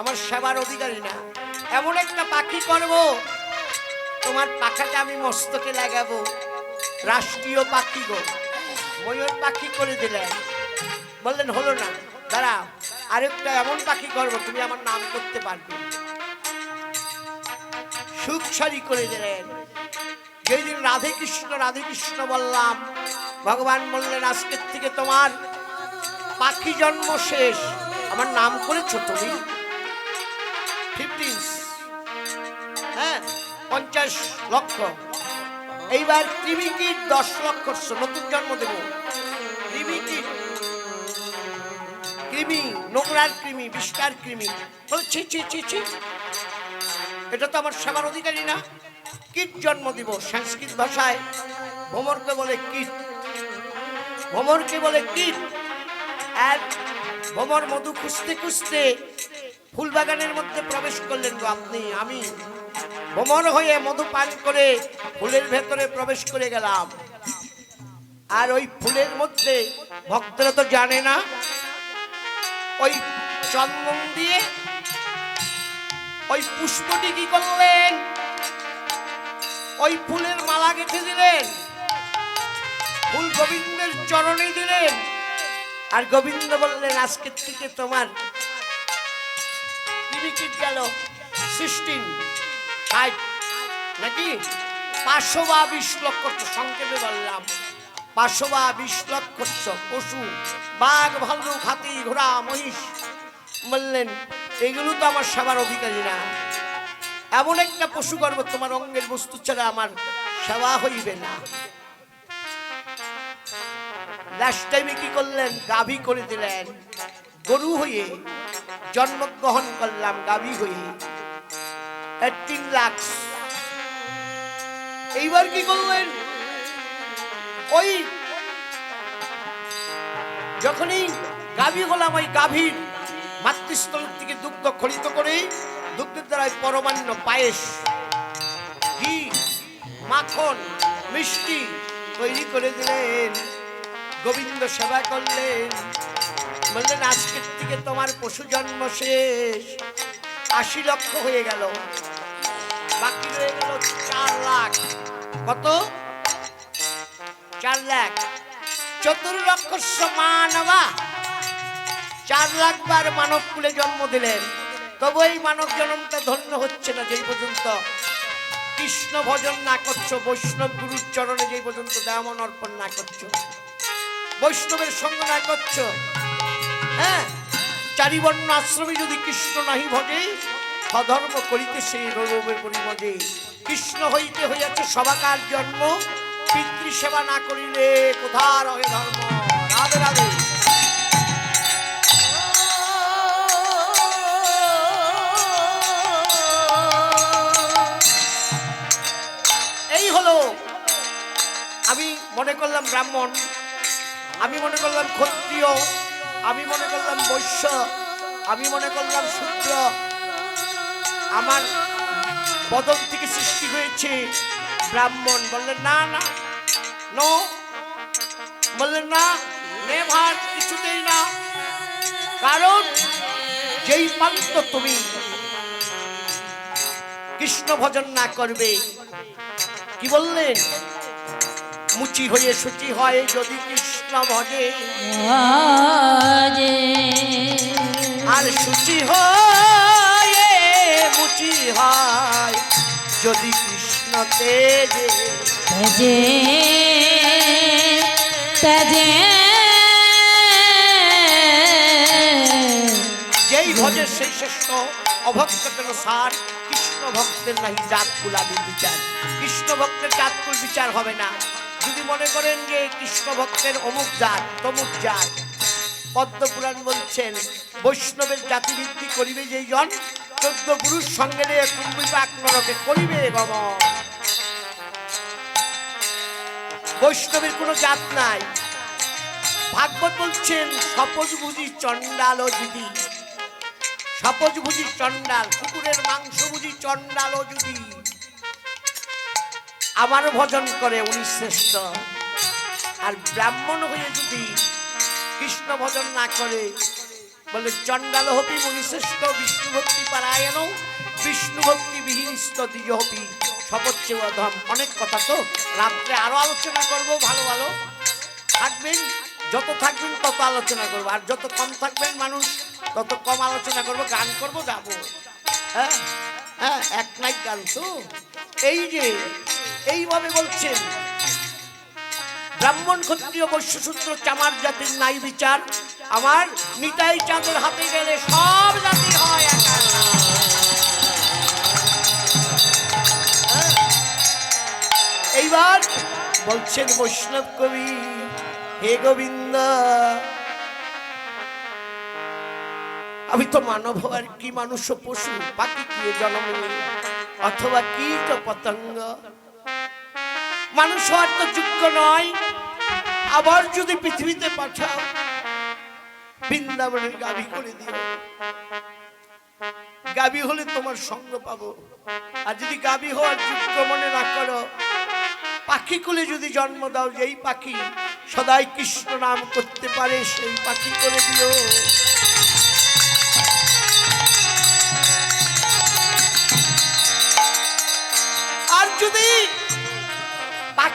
আমার সেবার অধিকারী না। এমন একটা পাখি করব, তোমার পাখাটা আমি মস্তকে লাগাবো। রাষ্ট্রীয় পাখি গো, ময়ূর পাখি করে দিলেন। বললেন, হলো না, দাঁড়াও, আরেকটা এমন পাখি করব, তুমি আমার নাম করতে পারবে সুখ সারি করে দিলেন। যেই দিন রাধে কৃষ্ণ রাধে কৃষ্ণ বললাম, ভগবান বললেন, আজকের থেকে তোমার পাখি জন্ম শেষ। আমার নাম করেছ তুমি? ফিফটিন হ্যাঁ পঞ্চাশ লক্ষ। এইবার কৃমিকিট দশ লক্ষ নতুন জন্ম দেব। কৃমিকিট কৃমি, নোংরার কৃমি বিষ্কার কৃমি। ছি ছি ছি ছি। এটা তো আমার সেবার অধিকারী না। কীট জন্ম দিব সংস্কৃত ভাষায়। ভ্রমরকে বলে কীট। ভ্রমরকে বলে কীট। আর ভ্রমর মধু খুঁজতে খুঁজতে ফুলবাগানের মধ্যে প্রবেশ করলেন গো আপনি, আমি ভ্রমর হয়ে মধু পান করে ফুলের ভেতরে প্রবেশ করে গেলাম। আর ওই ফুলের মধ্যে ভক্তরা তো জানে না, ওই চন্দন দিয়ে ওই পুষ্পটি কি করলেন? ওই ফুলের মালা গেঁথে দিলেন, ফুল গোবিন্দের চরণে দিলেন। আর গোবিন্দ বললেন আজকের থেকে তোমার টিকিট গেল। সিক্সটিন ষাট, নাকি? পাঁচশো বা বিশ লক্ষ সংক্ষেপে বললাম। পাঁচশো বা বিশ লক্ষ পশু, বাঘ, ভাল্লুক, হাতি, ঘোড়া, মহিষ। বললেন, এগুলো তো আমার সেবার অধিকারী না। এমন একটা পশু গর্ব তোমার অঙ্গের বস্তু ছাড়া আমার সেবা হইবে না। লাস্ট টাইমে কি করলেন? গাভী করে দিলেন। গরু হয়ে জন্মগ্রহণ করলাম গাভী হয়ে। তিন লাখ। এইবার কি করলেন ওই যখনই গাভী হলাম, ওই গাভীর মাতৃস্থল থেকে দুগ্ধ খরিত করে, দুগ্ধের দ্বারা পরমান্ন পায়েস, ঘি, মাখন, মিষ্টি তৈরি করে দিলেন। গোবিন্দ সেবা করলেন। বললেন আজকের থেকে তোমার পশু জন্ম শেষ। আশি লক্ষ হয়ে গেল। বাকি রয়ে গেল চার লাখ। কত? চার লাখ। চতুর্লক্ষ মানবা। চার লাখ বার মানব কুলে জন্ম দিলেন। তবু এই মানব জন্মটা ধন্য হচ্ছে না যেই পর্যন্ত কৃষ্ণ ভজন না করছ, বৈষ্ণব গুরুর চরণে যেই পর্যন্ত দেওয়ামন অর্পণ না করছ, বৈষ্ণবের সঙ্গ না করছ হ্যাঁ চারিবর্ণ আশ্রমে যদি কৃষ্ণ নাহি ভজে সধর্ম করিতে সেই রোগের পরিমজে। কৃষ্ণ হইতে হইয়াছে সবাকার জন্ম পিতৃ সেবা না করিলে কোথা রহে ধর্ম? রাধে রাধে। এই হলো, আমি মনে করলাম ব্রাহ্মণ, আমি মনে করলাম ক্ষত্রিয় আমি মনে করলাম বৈশ্য, আমি মনে করলাম শূদ্র আমার বদল থেকে সৃষ্টি হয়েছে ব্রাহ্মণ। বললেন, না না, নো। বললেন, না নেভার কিছুতেই না। কারণ যেই পান্ত তুমি, কৃষ্ণ ভজন না করবে। কি বললেন? মুচি হয়ে সুচি হয় যদি কৃষ্ণ ভজে আর সুচি হয়ে মুচি হয় যদি কৃষ্ণ তেজে। তেজে তেজে। যেই ভজে সেই শ্রেষ্ঠ অভক্ত কেন সার কৃষ্ণ ভক্তের নাহি জাত কুলাদি বিচার। কৃষ্ণ ভক্তের জাতকুল বিচার হবে না। যদি মনে করেন যে কৃষ্ণ ভক্তের অমুক জাত, তমুক জাত পদ্মপুরাণ বলছেন, বৈষ্ণবের জাতি ভিত্তি করিবে যেই জন, চোদ্দ পুরুষ সঙ্গে নিয়ে কুম্ভিপাক করিবে গমন বৈষ্ণবের কোনো জাত নাই। ভাগবত বলছেন, সপোজ বুঝি চণ্ডাল ও যদি। বুঝি চণ্ডাল, কুকুরের মাংস বুঝি চণ্ডাল ও যদি। আমার ভজন করে উনি শ্রেষ্ঠ। আর ব্রাহ্মণ হয়ে যদি কৃষ্ণ ভজন না করে, বলে চণ্ডাল হবি মুনিশ্রেষ্ঠ বিষ্ণু ভক্তি পারায়ণ, বিষ্ণু ভক্তি বিহীনস্ত দ্বিজ হবি সপচ্ছে অধম। অনেক কথা তো, রাত্রে আরও আলোচনা করব, ভালো ভালো। থাকবেন, যত থাকবেন তত আলোচনা করব, আর যত কম থাকবেন মানুষ, তত কম আলোচনা করব, গান করব যাব হ্যাঁ হ্যাঁ এক নাইট গান তো। এই যে এইভাবে বলছেন ব্রাহ্মণ ক্ষত্রিয় বৈশ্যসূত্র চামার জাতির নাই বিচার আমার নিতাই চাঁদের হাতে গেলে সব জাতি হয়। হ্যাঁ। এইবার বলছেন বৈষ্ণব কবি, হে গোবিন্দ, আমি তো মানব আর কি মানুষ পশু পাখি কি জন্ম অথবা কীট পতঙ্গ মানুষ হওয়ার তো যোগ্য নয়। আবার যদি পৃথিবীতে পাঠাও, বৃন্দাবনের গাভী করে দিও। গাভী হলে তোমার সঙ্গ পাবো। আর যদি গাভী হওয়ার যোগ্য মনে না করো, পাখি কুলে যদি জন্ম দাও, যেই পাখি সদাই কৃষ্ণ নাম করতে পারে, সেই পাখি করে দিও।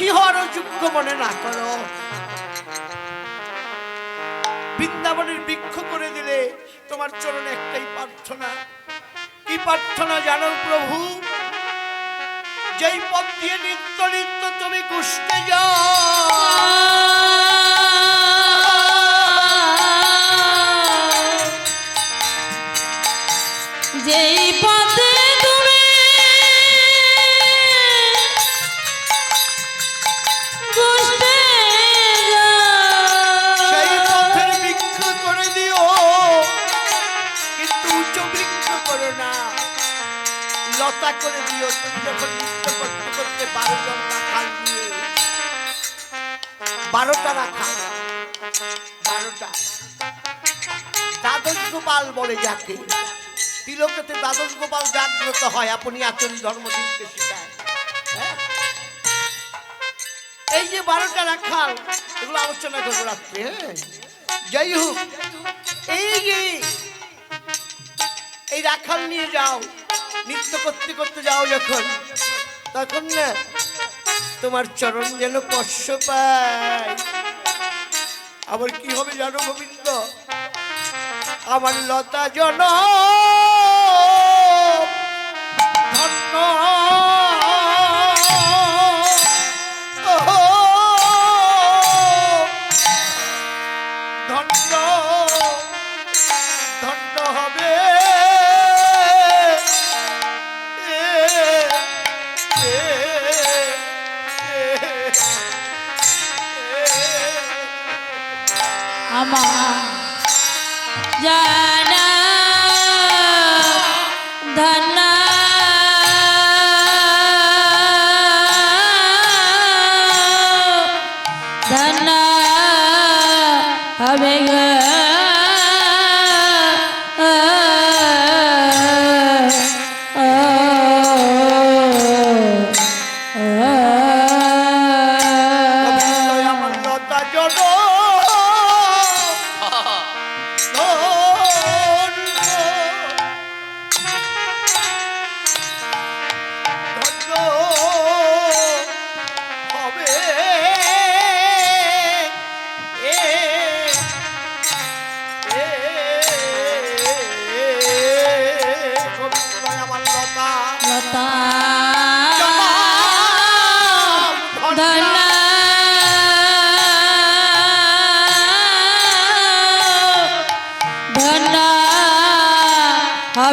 পাখি হওয়ার যোগ্য মনে না করো? বৃন্দাবনের বৃক্ষ করে দিলে তোমার চরণে একটাই প্রার্থনা। কি প্রার্থনা জানো প্রভু? যেই পথ দিয়ে নিত্য নিত্য তুমি কুষ্টে যাও। লতা করে দিও দিয়ে। বারোটা রাখাল বারোটা। দ্বাদশ গোপাল বলে যাকে। তিলকেতে দ্বাদশ গোপাল জাগ্রত হয়, আপনি আচরণ ধর্মদিনকে শেখায়। হ্যাঁ? এই যে বারোটা রাখাল, এগুলো আলোচনা করব রাত্রে হ্যাঁ? যাই হোক, এই যে, এই রাখাল নিয়ে যাও। নৃত্য করতে করতে যাও যখন, তখন না তোমার চরণ যেন কষ্ট পায়। আবার কি হবে জানো গোবিন্দ? আমার লতা জন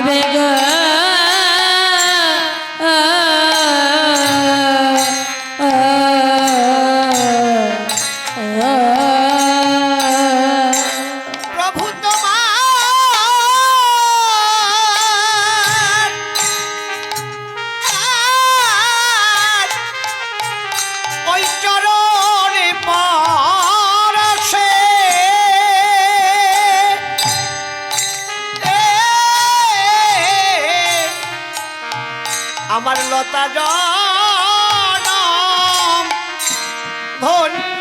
গো। আমার লতা জনম। ধন্য